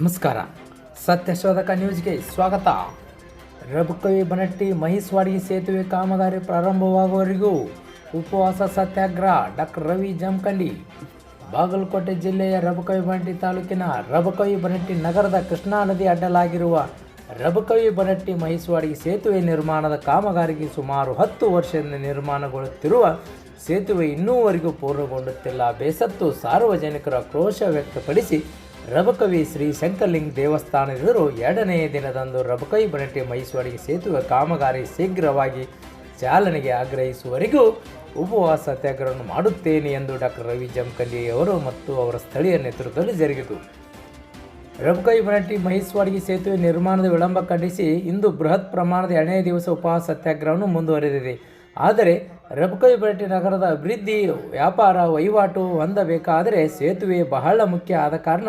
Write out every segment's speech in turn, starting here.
ನಮಸ್ಕಾರ. ಸತ್ಯಶೋಧಕ ನ್ಯೂಸ್ಗೆ ಸ್ವಾಗತ. ರಬ್ಕವಿ ಬನಟ್ಟಿ ಮಹಿಸ್ವಾಡಿ ಸೇತುವೆ ಕಾಮಗಾರಿ ಪ್ರಾರಂಭವಾಗುವವರೆಗೂ ಉಪವಾಸ ಸತ್ಯಾಗ್ರಹ ಡಾಕ್ಟರ್ ರವಿ ಜಮಖಂಡಿ, ಬಾಗಲಕೋಟೆ ಜಿಲ್ಲೆಯ ರಬಕವಿ ಬನಟ್ಟಿ ತಾಲೂಕಿನ ರಬಕವಿ ಬನಟ್ಟಿ ನಗರದ ಕೃಷ್ಣಾ ನದಿ ಅಡ್ಡಲಾಗಿರುವ ರಬಕವಿ ಬನಟ್ಟಿ ಮಹಿಸ್ವಾಡಿ ಸೇತುವೆ ನಿರ್ಮಾಣದ ಕಾಮಗಾರಿಗೆ ಸುಮಾರು ಹತ್ತು ವರ್ಷದಿಂದ ನಿರ್ಮಾಣಗೊಳ್ಳುತ್ತಿರುವ ಸೇತುವೆ ಇನ್ನೂವರೆಗೂ ಪೂರ್ಣಗೊಂಡುತ್ತಿಲ್ಲ ಬೇಸತ್ತು ಸಾರ್ವಜನಿಕರು ಆಕ್ರೋಶ ವ್ಯಕ್ತಪಡಿಸಿ ರಬಕವಿ ಶ್ರೀ ಶಂಕರ್ಲಿಂಗ್ ದೇವಸ್ಥಾನ ಎದುರು ಎರಡನೆಯ ದಿನದಂದು ರಬಕವಿ ಬನಟ್ಟಿ ಮೈಸೂರಿಗೆ ಸೇತುವೆ ಕಾಮಗಾರಿ ಶೀಘ್ರವಾಗಿ ಚಾಲನೆಗೆ ಆಗ್ರಹಿಸುವವರೆಗೂ ಉಪವಾಸ ಸತ್ಯಾಗ್ರಹವನ್ನು ಮಾಡುತ್ತೇನೆ ಎಂದು ಡಾಕ್ಟರ್ ರವಿ ಜಮಖಂಡಿ ಅವರು ಮತ್ತು ಅವರ ಸ್ಥಳೀಯ ನೇತೃತ್ವದಲ್ಲಿ ಜರುಗಿತು. ರಬಕವಿ ಬನಟ್ಟಿ ಮಹಿಸ್ವಾಡಿಗೆ ಸೇತುವೆ ನಿರ್ಮಾಣದ ವಿಳಂಬ ಖಂಡಿಸಿ ಇಂದು ಬೃಹತ್ ಪ್ರಮಾಣದ ಎರಡನೇ ದಿವಸ ಉಪವಾಸ ಸತ್ಯಾಗ್ರಹವನ್ನು ಮುಂದುವರೆದಿದೆ. ಆದರೆ ರಬಕವಿ ನಗರದ ಅಭಿವೃದ್ಧಿ, ವ್ಯಾಪಾರ, ವಹಿವಾಟು ಹೊಂದಬೇಕಾದರೆ ಸೇತುವೆ ಬಹಳ ಮುಖ್ಯ ಆದ ಕಾರಣ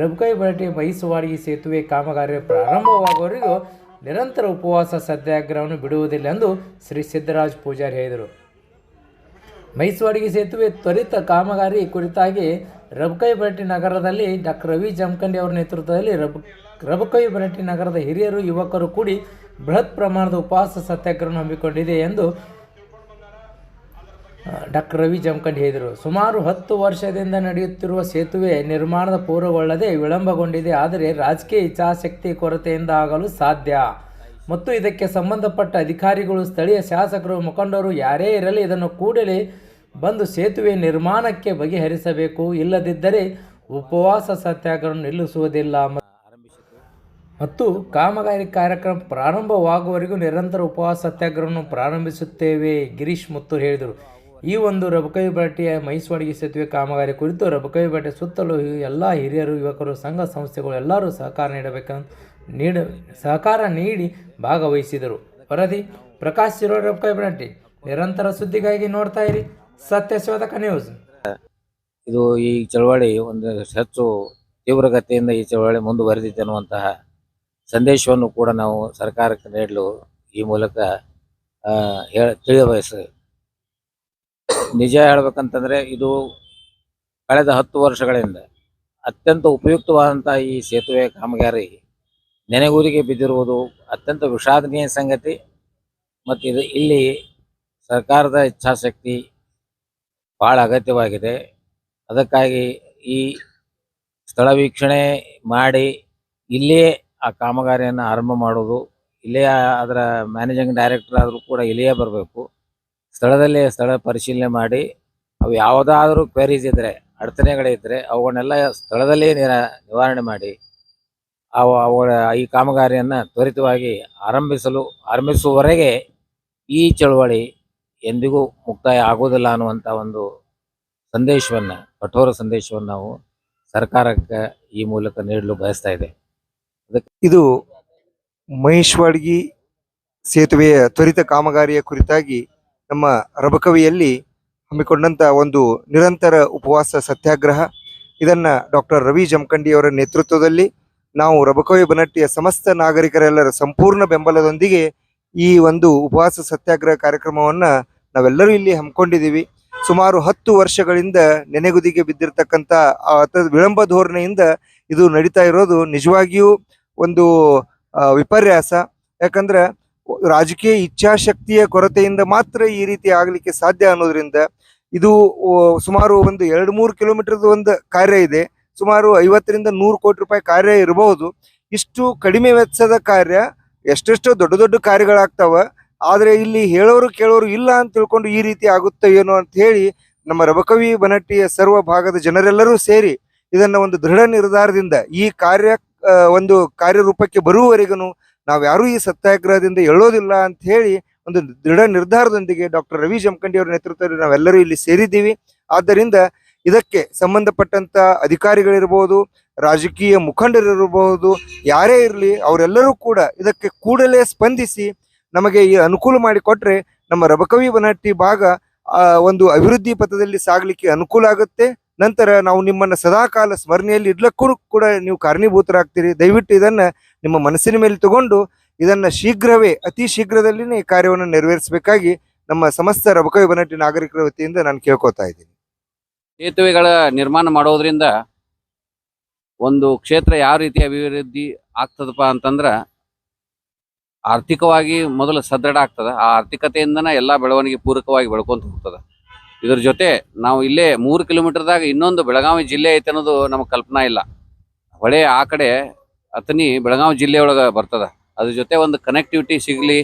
ರಬಕವಿ ಬನಟ್ಟಿ ಮಹಿಸ್ವಾಡಿಗೆ ಸೇತುವೆ ಕಾಮಗಾರಿ ಪ್ರಾರಂಭವಾಗುವವರೆಗೂ ನಿರಂತರ ಉಪವಾಸ ಸತ್ಯಾಗ್ರಹವನ್ನು ಬಿಡುವುದಿಲ್ಲ ಎಂದು ಶ್ರೀ ಸಿದ್ದರಾಜ್ ಪೂಜಾರಿ ಹೇಳಿದರು. ಮೈಸೂರಿಗೆ ಸೇತುವೆ ತ್ವರಿತ ಕಾಮಗಾರಿ ಕುರಿತಾಗಿ ರಬ್ಕೈ ಬನಟ್ಟಿ ನಗರದಲ್ಲಿ ಡಾಕ್ಟರ್ ರವಿ ಜಮಖಂಡಿ ಅವರ ನೇತೃತ್ವದಲ್ಲಿ ರಬ್, ರಬಕೈ ನಗರದ ಹಿರಿಯರು, ಯುವಕರು ಕೂಡಿ ಬೃಹತ್ ಪ್ರಮಾಣದ ಉಪವಾಸ ಸತ್ಯಾಗ್ರಹವನ್ನು ಹಮ್ಮಿಕೊಂಡಿದೆ ಎಂದು ಡಾಕ್ಟರ್ ರವಿ ಜಮಖಂಡ್ ಹೇಳಿದರು, ಸುಮಾರು ಹತ್ತು ವರ್ಷದಿಂದ ನಡೆಯುತ್ತಿರುವ ಸೇತುವೆ ನಿರ್ಮಾಣದ ಪೂರ್ವಗೊಳ್ಳದೆ ವಿಳಂಬಗೊಂಡಿದೆ, ಆದರೆ ರಾಜಕೀಯ ಇಚ್ಛಾಶಕ್ತಿ ಕೊರತೆಯಿಂದ ಆಗಲು ಸಾಧ್ಯ. ಮತ್ತು ಇದಕ್ಕೆ ಸಂಬಂಧಪಟ್ಟ ಅಧಿಕಾರಿಗಳು, ಸ್ಥಳೀಯ ಶಾಸಕರು, ಮುಖಂಡರು ಯಾರೇ ಇರಲಿ ಇದನ್ನು ಕೂಡಲೇ ಬಂದು ಸೇತುವೆ ನಿರ್ಮಾಣಕ್ಕೆ ಬಗೆಹರಿಸಬೇಕು. ಇಲ್ಲದಿದ್ದರೆ ಉಪವಾಸ ಸತ್ಯಾಗ್ರಹ ನಿಲ್ಲಿಸುವುದಿಲ್ಲ. ಮತ್ತು ಕಾಮಗಾರಿ ಕಾರ್ಯಕ್ರಮ ಪ್ರಾರಂಭವಾಗುವವರೆಗೂ ನಿರಂತರ ಉಪವಾಸ ಸತ್ಯಾಗ್ರಹವನ್ನು ಪ್ರಾರಂಭಿಸುತ್ತೇವೆ, ಗಿರೀಶ್ ಮುತ್ತೂರ್ ಹೇಳಿದರು. ಈ ಒಂದು ರಬಕೈ ಬಟ್ಟೆಯ ಮೈಸೂರಿಗೆ ಸೇತುವೆ ಕಾಮಗಾರಿ ಕುರಿತು ರಬಕೈ ಬಟ್ಟೆ ಸುತ್ತಲೂ ಎಲ್ಲ ಹಿರಿಯರು, ಯುವಕರು, ಸಂಘ ಸಂಸ್ಥೆಗಳು ಎಲ್ಲರೂ ಸಹಕಾರ ನೀಡಬೇಕಂತ ನೀಡ, ಸಹಕಾರ ನೀಡಿ ಭಾಗವಹಿಸಿದರು. ವರದಿ ಪ್ರಕಾಶ್ ಶಿರೋ ರಬಕೈ ಬಟ್ಟೆ ನಿರಂತರ ಸುದ್ದಿಗಾಗಿ ನೋಡ್ತಾ ಇರಿ ಸತ್ಯಶೋಧಕ ನ್ಯೂಸ್. ಇದು ಈ ಚಳವಳಿ ಒಂದು ಹೆಚ್ಚು ತೀವ್ರಗತಿಯಿಂದ ಈ ಚಳವಳಿ ಮುಂದುವರೆದಿದೆ ಅನ್ನುವಂತಹ ಸಂದೇಶವನ್ನು ಕೂಡ ನಾವು ಸರ್ಕಾರಕ್ಕೆ ನೀಡಲು ಈ ಮೂಲಕ ಹೇಳ, ತಿಳಿಯಬಯಸ ನಿಜ ಹೇಳ್ಬೇಕಂತಂದ್ರೆ ಇದು ಕಳೆದ ಹತ್ತು ವರ್ಷಗಳಿಂದ ಅತ್ಯಂತ ಉಪಯುಕ್ತವಾದಂಥ ಈ ಸೇತುವೆ ಕಾಮಗಾರಿ ನೆನೆಗೂರಿಗೆ ಬಿದ್ದಿರುವುದು ಅತ್ಯಂತ ವಿಷಾದನೀಯ ಸಂಗತಿ. ಮತ್ತು ಇದು ಇಲ್ಲಿ ಸರ್ಕಾರದ ಇಚ್ಛಾಶಕ್ತಿ ಭಾಳ ಅಗತ್ಯವಾಗಿದೆ. ಅದಕ್ಕಾಗಿ ಈ ಸ್ಥಳ ವೀಕ್ಷಣೆ ಮಾಡಿ ಇಲ್ಲಿಯೇ ಆ ಕಾಮಗಾರಿಯನ್ನು ಆರಂಭ ಮಾಡೋದು. ಇಲ್ಲೇ ಅದರ ಮ್ಯಾನೇಜಿಂಗ್ ಡೈರೆಕ್ಟರ್ ಆದರೂ ಕೂಡ ಇಲ್ಲಿಯೇ ಬರಬೇಕು. ಸ್ಥಳದಲ್ಲೇ ಸ್ಥಳ ಪರಿಶೀಲನೆ ಮಾಡಿ, ಅವು ಯಾವುದಾದ್ರೂ ಕ್ವೆರೀಸ್ ಇದ್ದರೆ ಅಡಚಣೆಗಳಿದ್ದರೆ ಅವುಗಳನ್ನೆಲ್ಲ ಸ್ಥಳದಲ್ಲೇ ನಿವಾರಣೆ ಮಾಡಿ, ಅವು, ಅವುಗಳ ಈ ಕಾಮಗಾರಿಯನ್ನು ತ್ವರಿತವಾಗಿ ಆರಂಭಿಸಲು, ಆರಂಭಿಸುವವರೆಗೆ ಈ ಚಳುವಳಿ ಎಂದಿಗೂ ಮುಕ್ತಾಯ ಆಗುವುದಿಲ್ಲ ಅನ್ನುವಂಥ ಒಂದು ಸಂದೇಶವನ್ನು, ಕಠೋರ ಸಂದೇಶವನ್ನು ನಾವು ಸರ್ಕಾರಕ್ಕೆ ಈ ಮೂಲಕ ನೀಡಲು ಬಯಸ್ತಾ ಇದೆ. ಇದು ಮಹೇಶ್ವಾಡ್ಗಿ ಸೇತುವೆಯ ತ್ವರಿತ ಕಾಮಗಾರಿಯ ಕುರಿತಾಗಿ ನಮ್ಮ ರಬಕವಿಯಲ್ಲಿ ಹಮ್ಮಿಕೊಂಡಂತ ಒಂದು ನಿರಂತರ ಉಪವಾಸ ಸತ್ಯಾಗ್ರಹ. ಇದನ್ನ ಡಾಕ್ಟರ್ ರವಿ ಜಮಖಂಡಿ ಅವರ ನೇತೃತ್ವದಲ್ಲಿ ನಾವು ರಬಕವಿ ಬನಟ್ಟಿಯ ಸಮಸ್ತ ನಾಗರಿಕರೆಲ್ಲರ ಸಂಪೂರ್ಣ ಬೆಂಬಲದೊಂದಿಗೆ ಈ ಒಂದು ಉಪವಾಸ ಸತ್ಯಾಗ್ರಹ ಕಾರ್ಯಕ್ರಮವನ್ನ ನಾವೆಲ್ಲರೂ ಇಲ್ಲಿ ಹಮ್ಮಿಕೊಂಡಿದ್ದೀವಿ. ಸುಮಾರು ಹತ್ತು ವರ್ಷಗಳಿಂದ ನೆನೆಗುದಿಗೆ ಬಿದ್ದಿರತಕ್ಕಂಥ ವಿಳಂಬ ಧೋರಣೆಯಿಂದ ಇದು ನಡೀತಾ ಇರೋದು ನಿಜವಾಗಿಯೂ ಒಂದು ವಿಪರ್ಯಾಸ. ಯಾಕಂದ್ರೆ ರಾಜಕೀಯ ಇಚ್ಛಾಶಕ್ತಿಯ ಕೊರತೆಯಿಂದ ಮಾತ್ರ ಈ ರೀತಿ ಆಗಲಿಕ್ಕೆ ಸಾಧ್ಯ ಅನ್ನೋದ್ರಿಂದ ಇದು ಸುಮಾರು ಒಂದು ಎರಡು ಮೂರು ಕಿಲೋಮೀಟರ್ದು ಒಂದು ಕಾರ್ಯ ಇದೆ. ಸುಮಾರು ಐವತ್ತರಿಂದ ನೂರು ಕೋಟಿ ರೂಪಾಯಿ ಕಾರ್ಯ ಇರಬಹುದು ಇಷ್ಟು ಕಡಿಮೆ ವೆಚ್ಚದ ಕಾರ್ಯ, ಎಷ್ಟೆಷ್ಟೋ ದೊಡ್ಡ ದೊಡ್ಡ ಕಾರ್ಯಗಳಾಗ್ತಾವ. ಆದರೆ ಇಲ್ಲಿ ಹೇಳೋರು ಕೇಳೋರು ಇಲ್ಲ ಅಂತ ತಿಳ್ಕೊಂಡು ಈ ರೀತಿ ಆಗುತ್ತೆ ಏನೋ ಅಂತ ಹೇಳಿ ನಮ್ಮ ರಬಕವಿ ಬನಟ್ಟಿಯ ಸರ್ವ ಭಾಗದ ಜನರೆಲ್ಲರೂ ಸೇರಿ ಇದನ್ನ ಒಂದು ದೃಢ ನಿರ್ಧಾರದಿಂದ ಈ ಕಾರ್ಯ ಒಂದು ಕಾರ್ಯರೂಪಕ್ಕೆ ಬರುವವರೆಗೂ ನಾವು ಯಾರೂ ಈ ಸತ್ಯಾಗ್ರಹದಿಂದ ಹೇಳೋದಿಲ್ಲ ಅಂತ ಹೇಳಿ ಒಂದು ದೃಢ ನಿರ್ಧಾರದೊಂದಿಗೆ ಡಾಕ್ಟರ್ ರವಿ ಜಮಖಂಡಿ ಅವರ ನೇತೃತ್ವದಲ್ಲಿ ನಾವೆಲ್ಲರೂ ಇಲ್ಲಿ ಸೇರಿದ್ದೀವಿ. ಆದ್ದರಿಂದ ಇದಕ್ಕೆ ಸಂಬಂಧಪಟ್ಟಂತ ಅಧಿಕಾರಿಗಳಿರ್ಬೋದು, ರಾಜಕೀಯ ಮುಖಂಡರಿರಬಹುದು ಯಾರೇ ಇರಲಿ, ಅವರೆಲ್ಲರೂ ಕೂಡ ಇದಕ್ಕೆ ಕೂಡಲೇ ಸ್ಪಂದಿಸಿ ನಮಗೆ ಈ ಅನುಕೂಲ ಮಾಡಿಕೊಟ್ರೆ ನಮ್ಮ ರಬಕವಿ ಬನಟ್ಟಿ ಭಾಗ ಒಂದು ಅಭಿವೃದ್ಧಿ ಪಥದಲ್ಲಿ ಸಾಗಲಿಕ್ಕೆ ಅನುಕೂಲ ಆಗುತ್ತೆ. ನಂತರ ನಾವು ನಿಮ್ಮನ್ನ ಸದಾಕಾಲ ಸ್ಮರಣೆಯಲ್ಲಿ ಇಡ್ಲಕ್ಕೂ ಕೂಡ ನೀವು ಕಾರಣೀಭೂತರಾಗ್ತೀರಿ. ದಯವಿಟ್ಟು ಇದನ್ನ ನಿಮ್ಮ ಮನಸ್ಸಿನ ಮೇಲೆ ತಗೊಂಡು ಇದನ್ನ ಶೀಘ್ರವೇ, ಅತಿ ಶೀಘ್ರದಲ್ಲಿನೇ ಈ ಕಾರ್ಯವನ್ನು ನೆರವೇರಿಸಬೇಕಾಗಿ ನಮ್ಮ ಸಮಸ್ತ ರಬಕವಿ ಬನಟ್ಟಿ ನಾಗರಿಕರ ವತಿಯಿಂದ ನಾನು ಕೇಳ್ಕೊತಾ ಇದ್ದೀನಿ. ಸೇತುವೆಗಳ ನಿರ್ಮಾಣ ಮಾಡೋದ್ರಿಂದ ಒಂದು ಕ್ಷೇತ್ರ ಯಾವ ರೀತಿ ಅಭಿವೃದ್ಧಿ ಆಗ್ತದಪ್ಪ ಅಂತಂದ್ರ ಆರ್ಥಿಕವಾಗಿ ಮೊದಲು ಸದೃಢ ಆಗ್ತದ. ಆ ಆರ್ಥಿಕತೆಯಿಂದನೇ ಎಲ್ಲಾ ಬೆಳವಣಿಗೆ ಪೂರಕವಾಗಿ ಬೆಳ್ಕೊಂತ ಹೋಗ್ತದ. ಇದ್ರ ಜೊತೆ ನಾವು ಇಲ್ಲೇ ಮೂರು ಕಿಲೋಮೀಟರ್ದಾಗ ಇನ್ನೊಂದು ಬೆಳಗಾವಿ ಜಿಲ್ಲೆ ಐತೆ ಅನ್ನೋದು ನಮಗೆ ಕಲ್ಪನಾ ಇಲ್ಲ. ಹೊಳೆ ಆ ಕಡೆ ಅತನಿ ಬೆಳಗಾವಿ ಜಿಲ್ಲೆಯೊಳಗೆ ಬರ್ತದ. ಅದ್ರ ಜೊತೆ ಒಂದು ಕನೆಕ್ಟಿವಿಟಿ ಸಿಗಲಿ,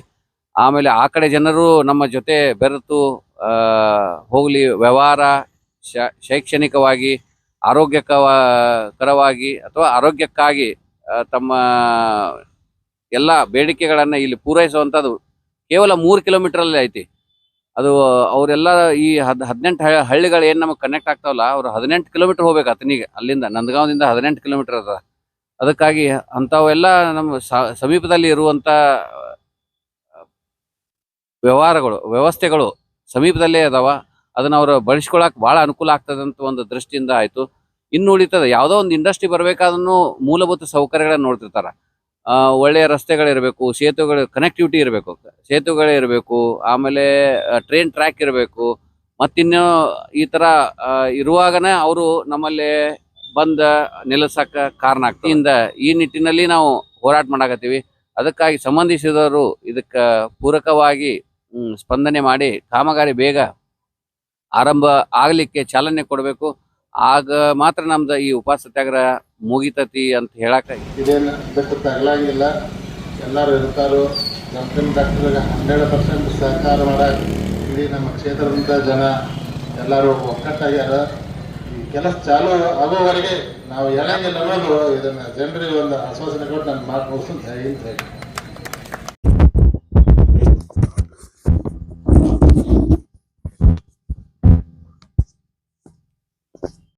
ಆಮೇಲೆ ಆ ಕಡೆ ಜನರು ನಮ್ಮ ಜೊತೆ ಬೆರೆತು ಹೋಗಲಿ ವ್ಯವಹಾರ ಶೈಕ್ಷಣಿಕವಾಗಿ, ಆರೋಗ್ಯಕರವಾಗಿ ಅಥವಾ ಆರೋಗ್ಯಕ್ಕಾಗಿ ತಮ್ಮ ಎಲ್ಲ ಬೇಡಿಕೆಗಳನ್ನು ಇಲ್ಲಿ ಪೂರೈಸುವಂಥದ್ದು ಕೇವಲ ಮೂರು ಕಿಲೋಮೀಟರ್ ಅಲ್ಲಿ ಐತಿ. ಅದು, ಅವರೆಲ್ಲ ಈ ಹದ್, ಹದಿನೆಂಟು ಹಳ್ಳಿಗಳು ಏನು ನಮಗೆ ಕನೆಕ್ಟ್ ಆಗ್ತಾವಲ್ಲ, ಅವ್ರು ಹದಿನೆಂಟು ಕಿಲೋಮೀಟರ್ ಹೋಗ್ಬೇಕು ಅತನಿಗೆ ಅಲ್ಲಿಂದ, ನಂದಗಾಂವದಿಂದ ಹದಿನೆಂಟು ಕಿಲೋಮೀಟರ್ ಅದ. ಅದಕ್ಕಾಗಿ ಅಂಥವೆಲ್ಲ ನಮ್ಮ ಸಮೀಪದಲ್ಲಿ ಇರುವಂತ, ವ್ಯವಹಾರಗಳು, ವ್ಯವಸ್ಥೆಗಳು ಸಮೀಪದಲ್ಲೇ ಅದಾವ. ಅದನ್ನ ಅವರು ಬಳಸ್ಕೊಳಕ್ ಬಹಳ ಅನುಕೂಲ ಆಗ್ತದಂತ ಒಂದು ದೃಷ್ಟಿಯಿಂದ ಆಯ್ತು. ಇನ್ನು ಉಳಿತದೆ, ಯಾವುದೋ ಒಂದು ಇಂಡಸ್ಟ್ರಿ ಬರ್ಬೇಕಾದ್ರೂ ಮೂಲಭೂತ ಸೌಕರ್ಯಗಳನ್ನ ನೋಡ್ತಿರ್ತಾರ. ಒಳ್ಳೆಯ ರಸ್ತೆಗಳಿರಬೇಕು ಸೇತುವೆಗಳು ಕನೆಕ್ಟಿವಿಟಿ ಇರಬೇಕು. ಸೇತುವೆಗಳೇ ಇರಬೇಕು ಆಮೇಲೆ ಟ್ರೈನ್ ಟ್ರ್ಯಾಕ್ ಇರಬೇಕು. ಮತ್ತಿನ್ನು ಈ ತರ ಆ, ಇರುವಾಗನೇ ಅವರು ನಮ್ಮಲ್ಲಿ ಬಂದ ನಿಲ್ಲಿಸಕ್ಕ ಕಾರಣ ಆಗ್ತಿಂದ. ಈ ನಿಟ್ಟಿನಲ್ಲಿ ನಾವು ಹೋರಾಟ ಮಾಡಾಕತ್ತೀವಿ. ಅದಕ್ಕಾಗಿ ಸಂಬಂಧಿಸಿದವರು ಇದಕ್ಕ ಪೂರಕವಾಗಿ ಸ್ಪಂದನೆ ಮಾಡಿ ಕಾಮಗಾರಿ ಬೇಗ ಆರಂಭ ಆಗಲಿಕ್ಕೆ ಚಾಲನೆ ಕೊಡಬೇಕು. ಆಗ ಮಾತ್ರ ನಮ್ದು ಈ ಉಪವಾಸ ಸತ್ಯಾಗ್ರಹ ಮುಗಿತತಿ ಅಂತ ಹೇಳಕ ಇದೇನು ಬಿಟ್ಟು ತಗಲಾಗಿಲ್ಲ. ಎಲ್ಲರೂ ಇರ್ತಾರೋ. ಜಂಪಿನ ಡಾಕ್ಟರ್ಗೆ ಹಂಡ್ರೆಡ್ ಪರ್ಸೆಂಟ್ ಸಹಕಾರ ಮಾಡಕ್ಕೆ ಇಡೀ ನಮ್ಮ ಕ್ಷೇತ್ರದಿಂದ ಜನ ಎಲ್ಲರೂ ಒಕ್ಕಟ್ಟಾಗ್ಯಾರ ಈ ಕೆಲಸ ಚಾಲು ಆಗೋವರೆಗೆ ನಾವು ಹೇಳಂಗಿಲ್ಲ ಅನ್ನೋದು ಇದನ್ನ ಜನರಿಗೆ ಒಂದು ಆಶ್ವಾಸನೆ ಕೊಟ್ಟು ನಾನು ಮಾತು ಮುಗಿಸ್ತೀನಿ ಕರ್ನಾಟಕ.